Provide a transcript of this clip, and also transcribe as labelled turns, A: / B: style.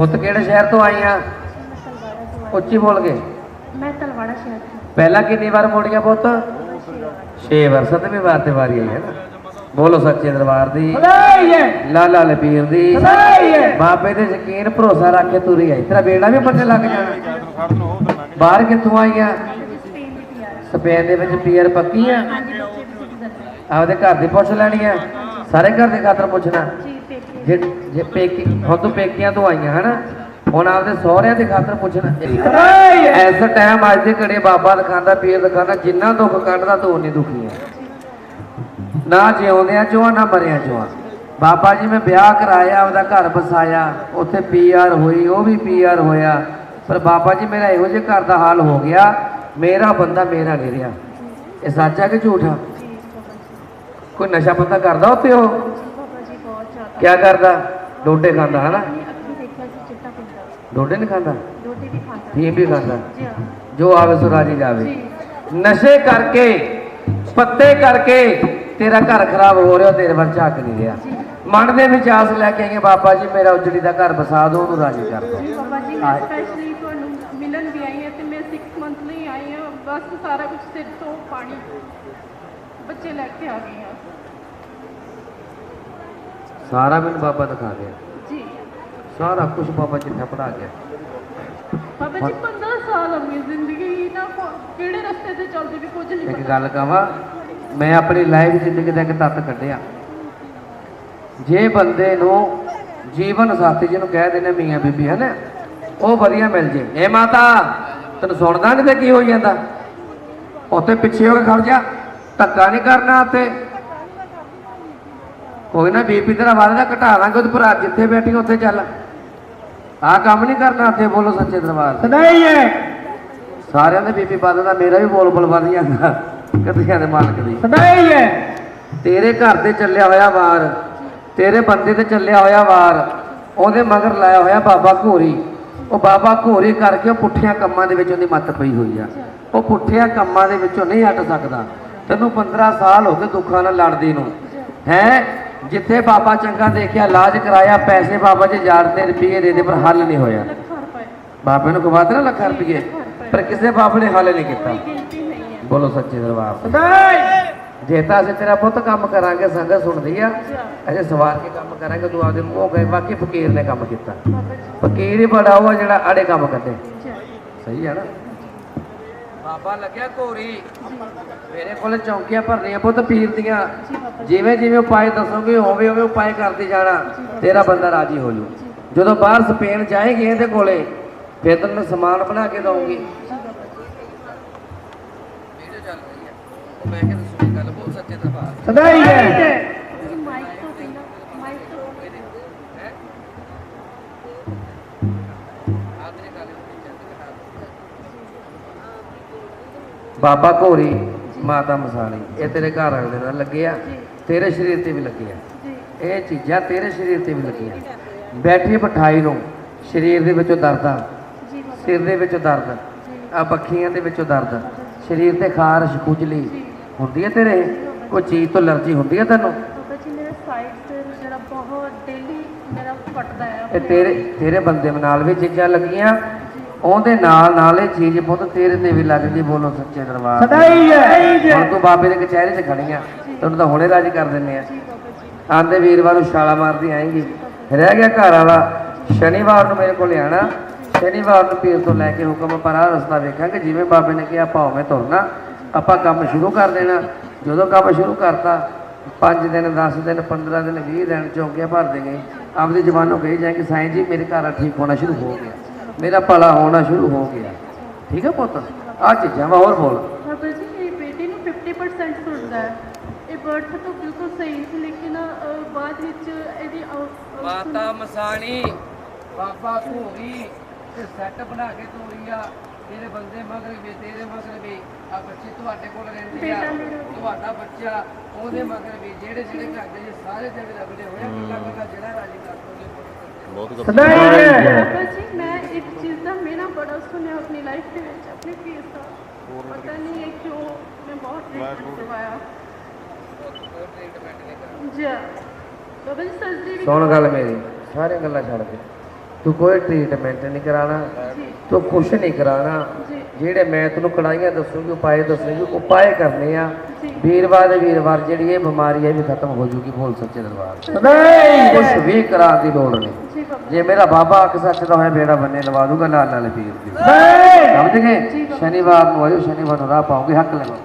A: ਪੁੱਤ ਕਿਹੜੇ ਸ਼ਹਿਰ ਤੋਂ ਆਈ ਆ? ਉੱਚੀ ਬੋਲ ਕੇ।
B: ਮੈਂ ਤਲਵਾੜਾ ਸ਼ਹਿਰ ਤੋਂ।
A: ਪਹਿਲਾਂ ਕਿੰਨੀ ਵਾਰ ਮੋੜੀਆਂ ਪੁੱਤ? 6 ਵਾਰ ਸਤਵੀਂ ਵਾਰ ਤੇ ਵਾਰੀ ਆਈ ਹੈ ਨਾ। ਬੋਲੋ ਸੱਚੇ ਦਰਬਾਰ ਦੀ। ਲਾਲਾ ਲਪੀਰ ਦੀ। ਬਾਬੇ ਦੇ ਯਕੀਨ ਭਰੋਸਾ ਰੱਖ ਕੇ ਤੁਰੀ ਆਈ। ਤੇਰਾ ਬੇੜਾ ਵੀ ਪੱਟੇ ਲੱਗ ਜਾਣਾ ਬਾਹਰ ਕਿੱਥੋਂ ਆਈ ਆ
B: ਸਪੇਨ ਦੀ
A: ਵਿੱਚ ਪੀਅਰ ਪੱਕੀ ਆ ਆਪਦੇ ਘਰ ਦੀ ਪੁੱਛ ਲੈਣੀ ਆ ਸਾਰੇ ਘਰ ਦੇ ਖਾਤਰ ਪੁੱਛਣਾ।
B: ਜੀ ਪੇਕੇ
A: ਜੇ ਤੂੰ ਪੇਕੀਆਂ ਤੋਂ ਆਈਆਂ ਹਨਾ? ਹੁਣ ਆਪਦੇ ਸਹੁਰਿਆਂ ਦੇ ਖਾਤਰ ਪੁੱਛਣਾ। ਐਸਾ ਟਾਈਮ ਅੱਜ ਦੇ ਘੜੇ ਬਾਬਾ ਦਿਖਾਉਂਦਾ ਪੀਰ ਦਿਖਾਉਂਦਾ ਜਿੰਨਾ ਦੁੱਖ ਕੱਢਦਾ ਤੂੰ ਉਨੀ ਦੁਖੀ ਹੈ ਨਾ ਜਿਉਂਦਿਆਂ ਚੋਂ ਨਾ ਮਰਿਆਂ ਚੋਂ। ਬਾਬਾ ਜੀ ਮੈਂ ਵਿਆਹ ਕਰਾਇਆ ਆਪਦਾ ਘਰ ਵਸਾਇਆ ਉੱਥੇ ਪੀਆਰ ਹੋਈ ਉਹ ਵੀ ਪੀਆਰ ਹੋਇਆ। ਪਰ ਬਾਬਾ ਜੀ ਮੇਰਾ ਇਹੋ ਜਿਹੇ ਘਰ ਦਾ ਹਾਲ ਹੋ ਗਿਆ ਮੇਰਾ ਬੰਦਾ ਮੇਰਾ ਨਹੀਂ ਰਿਹਾ। ਇਹ ਸੱਚ ਹੈ ਕਿ ਝੂਠ ਆ? ਕੋਈ ਨਸ਼ਾ ਪਤਾ ਕਰਦਾ ਉੱਥੇ ਉਹ? ਕਿਆ ਕਰਦਾ? ਡੋਡੇ ਖਾਂਦਾ ਹਨਾ? ਡੋਡੇ ਨਹੀਂ ਖਾਂਦਾ?
B: ਰੋਟੀ ਵੀ ਖਾਂਦਾ।
A: ਫੀਮ ਵੀ ਖਾਂਦਾ।
B: ਜੀ
A: ਆਵੇ ਸੋ ਰਾਜੀ ਜਾਵੇ। ਨਸ਼ੇ ਕਰਕੇ ਪੱਤੇ ਕਰਕੇ ਤੇਰਾ ਘਰ ਖਰਾਬ ਹੋ ਰਿਹਾ ਤੇਰੇ ਵੱਲ ਝਾਕ ਨਹੀਂ ਰਿਹਾ। ਮਨ ਦੇ ਵਿੱਚ ਆਸ ਲੈ ਕੇ ਆਈਏ ਬਾਬਾ ਜੀ ਮੇਰਾ ਉਜੜੀ ਦਾ ਘਰ ਵਸਾ ਦਿਓ ਉਹਨੂੰ ਰਾਜੀ ਕਰ ਦਿਓ
B: ਬਾਬਾ ਜੀ ਮੈਂ ਸਪੈਸ਼ਲੀ ਤੁਹਾਨੂੰ ਮਿਲਣ ਵੀ ਆਈ ਹਾਂ ਤੇ ਮੈਂ 6 ਮੰਥ ਲਈ ਆਈ ਹਾਂ। ਬਸ ਸਾਰਾ ਕੁਝ ਸਿਰ ਤੋਂ ਪਾਣੀ ਬੱਚੇ ਲੈ ਕੇ ਆ ਗਈ ਹਾਂ
A: ਸਾਰਾ ਮੈਨੂੰ ਬਾਬਾ ਦਿਖਾ ਗਿਆ।
B: ਜੀ।
A: ਸਾਰਾ ਕੁਝ ਬਾਬਾ ਜਿੱਥੇ ਪੜਾ ਗਿਆ।
B: ਬਾਬਾ ਜੀ 15 ਸਾਲ ਹੋ ਗਏ ਜ਼ਿੰਦਗੀ ਨਾ ਕਿਹੜੇ ਰਸਤੇ ਤੇ ਚੱਲਦੀ ਵੀ ਕੁਝ ਨਹੀਂ
A: ਇੱਕ ਗੱਲ ਕਹਾਂ ਮੈਂ ਆਪਣੀ ਲਾਈਫ ਜ਼ਿੰਦਗੀ ਦਾ ਇੱਕ ਤੱਤ ਕੱਢਿਆ। ਜੇ ਬੰਦੇ ਨੂੰ ਜੀਵਨ ਸਾਥੀ ਜਿਹਨੂੰ ਕਹਿ ਦਿੰਦੇ ਮੀਆਂ ਬੀਬੀ ਹੈ ਨਾ ਉਹ ਵਧੀਆ ਮਿਲ ਜੇ। ਏ ਮਾਤਾ ਤੈਨੂੰ ਸੁਣਦਾ ਨਹੀਂ ਤੇ ਕੀ ਹੋਈ ਜਾਂਦਾ? ਉੱਥੇ ਪਿੱਛੇ ਹੋ ਕੇ ਖੜ ਜਾ ਧੱਕਾ ਨਹੀਂ ਕਰਨਾ ਉੱਥੇ। ਕੋਈ ਨਾ ਬੀਬੀ ਤੇਰਾ ਵੱਧਦਾ ਘਟਾ ਦਾਂਗੇ ਉਹਦੇ ਭਰਾ ਜਿੱਥੇ ਬੈਠੀ ਉੱਥੇ ਚੱਲ। ਆਹ ਕੰਮ ਨਹੀਂ ਕਰਨਾ ਉੱਥੇ ਬੋਲੋ ਸੱਚੇ ਦਰਬਾਰ। ਤੇ।
C: ਨਹੀਂ ਹੈ।
A: ਸਾਰਿਆਂ ਦੇ ਬੀਬੀ ਵੱਧਦਾ ਮੇਰਾ ਵੀ ਬੋਲ ਬੋਲ ਵੱਧ ਜਾਂਦਾ ਕਦੀਆਂ ਦੇ ਮਾਲਕ ਦੀ।
C: ਨਹੀਂ ਹੈ।
A: ਤੇਰੇ ਘਰ ਤੇ ਚੱਲਿਆ ਹੋਇਆ ਵਾਰ ਤੇਰੇ ਬੰਦੇ ਤੇ ਚੱਲਿਆ ਹੋਇਆ ਵਾਰ ਉਹਦੇ ਮਗਰ ਲਾਇਆ ਹੋਇਆ ਬਾਬਾ ਘੋਰੀ। ਉਹ ਬਾਬਾ ਘੋਰੀ ਕਰਕੇ ਉਹ ਪੁੱਠਿਆਂ ਕੰਮਾਂ ਦੇ ਵਿੱਚ ਉਹਦੀ ਮੱਤ ਪਈ ਹੋਈ ਆ। ਉਹ ਪੁੱਠਿਆਂ ਕੰਮਾਂ ਦੇ ਵਿੱਚੋਂ ਨਹੀਂ ਹਟ ਸਕਦਾ। ਤੈਨੂੰ 15 ਸਾਲ ਹੋ ਗਏ ਦੁੱਖਾਂ ਨਾਲ ਲੜਦੀ ਨੂੰ। ਹੈ? ਜਿੱਥੇ ਬਾਬਾ ਚੰਗਾ ਦੇਖਿਆ ਇਲਾਜ ਕਰਾਇਆ ਪੈਸੇ ਬਾਬਾ ਜੀ ਹਜ਼ਾਰ ਤੇ ਰੁਪਏ ਦੇ ਦੇ ਪਰ ਹੱਲ ਨਹੀਂ ਹੋਇਆ।
B: ਲੱਖਾਂ ਰੁਪਏ।
A: ਬਾਬੇ ਨੂੰ ਗਵਾਤ ਨਾ ਲੱਖਾਂ ਰੁਪਏ। ਪਰ ਕਿਸੇ ਬਾਬੇ ਨੇ ਹੱਲ ਨਹੀਂ ਕੀਤਾ। ਬੋਲੋ ਸੱਚੇ ਦਰਬਾਰ ਜੇ ਤਾਂ ਅਸੀਂ ਤੇਰਾ ਪੁੱਤ ਕੰਮ ਕਰਾਂਗੇ ਸੰਗਤ ਸੁਣਦੀ ਆ ਅਜੇ ਸਵਾਰ ਕੇ ਕੰਮ ਕਰਾਂਗੇ ਤੂੰ ਆਪਦੇ ਮੂੰਹ ਗਏ ਬਾਕੀ ਫਕੀਰ ਨੇ ਕੰਮ ਕੀਤਾ। ਫਕੀਰ ਹੀ ਬੜਾ ਉਹ ਆ ਜਿਹੜਾ ਆੜੇ ਕੰਮ ਕੱਢੇ
B: ਜੀ
A: ਸਹੀ ਹੈ ਨਾ? ਬਾਬਾ ਲੱਗਿਆ ਘੋਰੀ। ਮੇਰੇ ਕੋਲ ਚੌਂਕੀਆਂ ਭਰਨੀਆਂ ਪੁੱਤ ਪੀਰ ਦੀਆਂ। ਜਿਵੇਂ ਜਿਵੇਂ ਉਪਾਏ ਦੱਸੋਗੇ ਹੋਵੇ ਹੋਵੇ ਉਪਾਏ ਕਰਦੇ ਜਾਣਾ। ਤੇਰਾ ਬੰਦਾ ਰਾਜੀ ਹੋ ਜੂ। ਜਦੋਂ ਬਾਹਰ ਸਪੇਨ ਜਾਏਗੀ ਇਹਦੇ ਕੋਲੇ ਫਿਰ ਤੈਨੂੰ ਸਮਾਨ ਬਣਾ ਕੇ ਦਊਂਗੀ। ਰਹੀ ਹੈ। ਬਾਬਾ ਘੋਰੀ ਮਾਤਾ ਮਸਾਣੀ ਇਹ ਤੇਰੇ ਘਰ ਵਾਲੇ ਨਾਲ ਲੱਗੇ ਆ। ਤੇਰੇ ਸਰੀਰ ਤੇ ਵੀ ਲੱਗੇ ਆ। ਇਹ ਚੀਜ਼ਾਂ ਤੇਰੇ ਸਰੀਰ ਤੇ ਵੀ ਲੱਗੀਆਂ। ਬੈਠੀ ਬਿਠਾਈ ਨੂੰ ਸਰੀਰ ਦੇ ਵਿੱਚੋਂ ਦਰਦਾਂ
B: ਬਾਬਾ।
A: ਸਿਰ ਦੇ ਵਿੱਚੋਂ ਦਰਦ ਆ। ਬੱਖੀਆਂ ਦੇ ਵਿੱਚੋਂ ਦਰਦ ਸਰੀਰ ਤੇ ਖਾਰਸ਼ ਖੁਜਲੀ ਹੁੰਦੀ ਹੈ ਤੇਰੇ? ਕੋਈ ਚੀਜ਼ ਤੋਂ ਅਲਰਜੀ ਹੁੰਦੀ ਹੈ ਤੈਨੂੰ? ਇਹ ਤੇਰੇ ਤੇਰੇ ਬੰਦੇ ਨਾਲ ਵੀ ਚੀਜ਼ਾਂ ਲੱਗੀਆਂ। ਉਹਦੇ ਨਾਲ ਨਾਲ ਇਹ ਚੀਜ਼ ਪੁੱਤ ਤੇਰੇ ਤੇ ਵੀ ਲੱਗਦੀ ਬੋਲੋ ਸੱਚੇ ਦਰਬਾਰ
C: ਨਹੀਂ ਹੈ।
A: ਹੁਣ ਤੂੰ ਬਾਬੇ ਦੇ ਕਚਹਿਰੇ 'ਚ ਖੜੀ ਆ ਤੈਨੂੰ ਤਾਂ ਹੁਣੇ ਰਾਜੀ ਕਰ ਦਿੰਨੇ ਆ। ਆਂਦੇ ਵੀਰਵਾਰ ਨੂੰ ਛਾਲਾ ਮਾਰਦੀ ਆਏਗੀ। ਰਹਿ ਗਿਆ ਘਰ ਵਾਲਾ ਸ਼ਨੀਵਾਰ ਨੂੰ ਮੇਰੇ ਕੋਲ ਆਣਾ। ਸ਼ਨੀਵਾਰ ਨੂੰ ਪੀਰ ਤੋਂ ਲੈ ਕੇ ਹੁਕਮ ਪਰ ਆਹ ਰਸਤਾ ਵੇਖਾਂਗੇ ਜਿਵੇਂ ਬਾਬੇ ਨੇ ਕਿਹਾ ਆਪਾਂ ਉਵੇਂ ਤੁਰਨਾ। ਆਪਾਂ ਕੰਮ ਸ਼ੁਰੂ ਕਰ ਦੇਣਾ। ਜਦੋਂ ਕੰਮ ਸ਼ੁਰੂ ਕਰਤਾ 5 ਦਿਨ 10 ਦਿਨ 15 ਦਿਨ 20 ਦਿਨ ਚੌਂਕੀਆਂ ਭਰ ਦੇਗੇ ਆਪਦੀ ਜ਼ਬਾਨੋਂ ਕਹੀ ਜਾਏਗੀ ਸਾਈਂ ਜੀ ਮੇਰੇ ਘਰ ਠੀਕ ਹੋਣਾ ਸ਼ੁਰੂ ਹੋ ਗਿਆ। ਮੇਰਾ ਭਲਾ ਹੋਣਾ ਸ਼ੁਰੂ ਹੋ ਗਿਆ। ਠੀਕ ਹੈ ਪੁੱਤ? ਆਹ ਚੀਜ਼ਾਂ ਵਾ ਹੋਰ ਬੋਲ।
B: ਬਾਬਾ ਜੀ ਮੇਰੀ ਬੇਟੀ ਨੂੰ 50% ਸੁਣਦਾ ਹੈ। ਇਹ ਬਰਥ ਤੋਂ ਬਿਲਕੁਲ ਸਹੀ ਸੀ ਲੇਕਿਨ ਅਹ, ਬਾਅਦ ਵਿੱਚ ਇਹਦੀ ਆਊਟ-
A: ਮਾਤਾ ਮਸਾਣੀ ਬਾਬਾ ਧੋਰੀ ਤੇ ਸੈੱਟ ਬਣਾ ਕੇ ਧੋਰੀ ਆ। ਤੇਰੇ ਬੰਦੇ ਮਗਰ ਵੀ ਤੇਰੇ ਮਗਰ ਵੀ ਆ ਬੱਚੇ ਤੁਹਾਡੇ ਕੋਲ ਰਹਿੰਦੇ ਆ। ਤੁਹਾਡਾ ਬੱਚਾ ਉਹਦੇ ਮਗਰ ਵੀ ਜਿਹੜੇ ਜਿਹੜੇ ਘਰ ਦੇ ਸਾਰੇ ਜਗ ਲੱਗਦੇ ਹੋਏ ਆ, ਜਿਹੜਾ ਰਾਜੀ ਕਰ ਦੋਗੇ
C: ਨਹੀਂ ਹੈ।
B: ਬਾਬਾ ਜੀ ਮੈਂ ਇੱਕ ਚੀਜ਼ ਦਾ ਮੇਰਾ ਬੜਾ ਸੁਣਿਆ ਆਪਣੀ ਲਾਈਫ ਦੇ ਵਿੱਚ ਆਪਣੇ ਫੇਸ ਦਾ। ਪਤਾ ਨਹੀਂ ਇਹ ਕਿਉਂ ਮੈਂ ਬਹੁਤ ਟ੍ਰੀਟਮੈਂਟ ਕਰਵਾਇਆ। ਜੀ। ਬਾਬਾ ਜੀ ਸਰਜਰੀ ਵੀ
A: ਸੁਣ ਗੱਲ ਮੇਰੀ ਸਾਰੀਆਂ ਗੱਲਾਂ ਛੱਡ ਦੇ ਤੂੰ ਕੋਈ ਟ੍ਰੀਟਮੈਂਟ ਨਹੀਂ ਕਰਾਣਾ ਤੂੰ ਕੁਛ ਨਹੀਂ ਕਰਾਣਾ ਜਿਹੜੇ ਮੈਂ ਤੈਨੂੰ ਕੜਾਈਆਂ ਦੱਸੂਗੀ ਉਪਾਏ ਦੱਸੂਗੀ ਉਪਾਏ ਕਰਨੇ ਆ। ਵੀਰਵਾਰ ਦੇ ਵੀਰਵਾਰ ਜਿਹੜੀ ਇਹ ਬਿਮਾਰੀ ਹੈ ਵੀ ਖਤਮ ਹੋ ਜੂਗੀ ਬੋਲ ਸੱਚੇ ਦਰਬਾਰ
C: ਸਦਾਈ
A: ਕੁਛ ਵੀ ਕਰਾਉਣ ਦੀ ਲੋੜ ਨਹੀਂ।
B: ਜੀ
A: ਮੇਰਾ ਬਾਬਾ ਅੱਖ ਸੱਚ ਦਾ ਹੋਇਆ ਬੇੜਾ ਬੰਨੇ ਲਵਾ ਦੂਗਾ ਲਾਲ ਲਾਲ ਪੀਰ ਦੀ। ਸਮਝ ਗਏ। ਸ਼ਨੀਵਾਰ ਨੂੰ ਆਇਓ ਸ਼ਨੀਵਾਰ ਨੂੰ ਰਾਹ ਪਾਓਗੇ ਹੱਕ ਲਗਾਓ